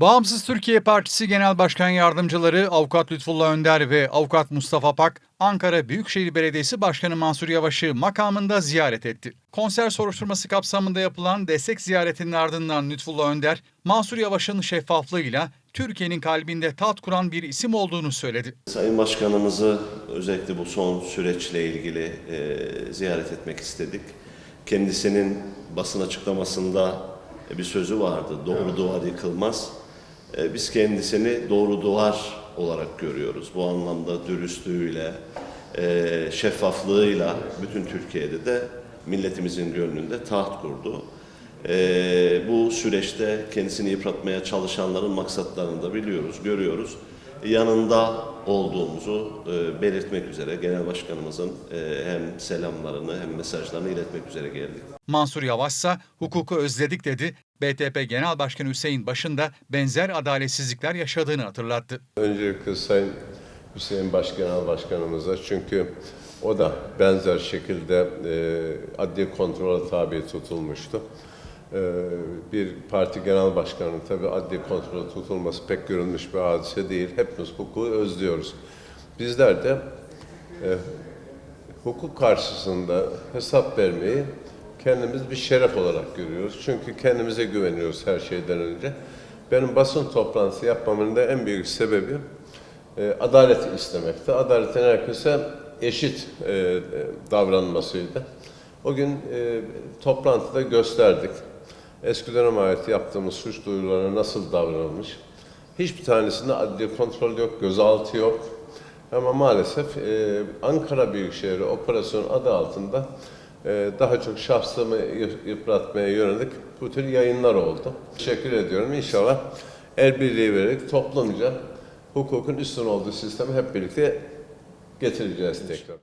Bağımsız Türkiye Partisi Genel Başkan Yardımcıları Avukat Lütfullah Önder ve Avukat Mustafa Pak, Ankara Büyükşehir Belediyesi Başkanı Mansur Yavaş'ı makamında ziyaret etti. Konser soruşturması kapsamında yapılan destek ziyaretinin ardından Lütfullah Önder, Mansur Yavaş'ın şeffaflığıyla Türkiye'nin kalbinde tat kuran bir isim olduğunu söyledi. Sayın Başkanımızı özellikle bu son süreçle ilgili e, ziyaret etmek istedik. Kendisinin basın açıklamasında bir sözü vardı. Doğru duvar yıkılmaz. E, biz kendisini doğru duvar olarak görüyoruz. Bu anlamda dürüstlüğüyle, e, şeffaflığıyla bütün Türkiye'de de milletimizin gönlünde taht kurdu. E, bu süreçte kendisini yıpratmaya çalışanların maksatlarını da biliyoruz, görüyoruz. Yanında olduğumuzu e, belirtmek üzere Genel Başkanımızın e, hem selamlarını hem mesajlarını iletmek üzere geldik. Mansur Yavaş ise hukuku özledik dedi. BTP Genel Başkanı Hüseyin Baş'ın da benzer adaletsizlikler yaşadığını hatırlattı. Öncelikle Sayın Hüseyin Başkanal Başkanımıza çünkü o da benzer şekilde e, adli kontrole tabi tutulmuştu. E, bir parti genel başkanının tabi adli kontrole tutulması pek görülmüş bir hadise değil. Hepimiz hukuku özlüyoruz. Bizler de e, hukuk karşısında hesap vermeyi kendimiz bir şeref olarak görüyoruz. Çünkü kendimize güveniyoruz her şeyden önce. Benim basın toplantısı yapmamın da en büyük sebebi e, adaleti istemekti. Adaletin herkese eşit e, davranmasıydı. O gün e, toplantıda gösterdik. Eski dönem ait yaptığımız suç duyurularına nasıl davranılmış. Hiçbir tanesinde adli kontrol yok, gözaltı yok. Ama maalesef e, Ankara Büyükşehir Operasyon adı altında e, daha çok şahsımı yı- yıpratmaya yönelik bu tür yayınlar oldu. Teşekkür ediyorum. İnşallah el birliği vererek toplumca hukukun üstün olduğu sistemi hep birlikte getireceğiz tekrar.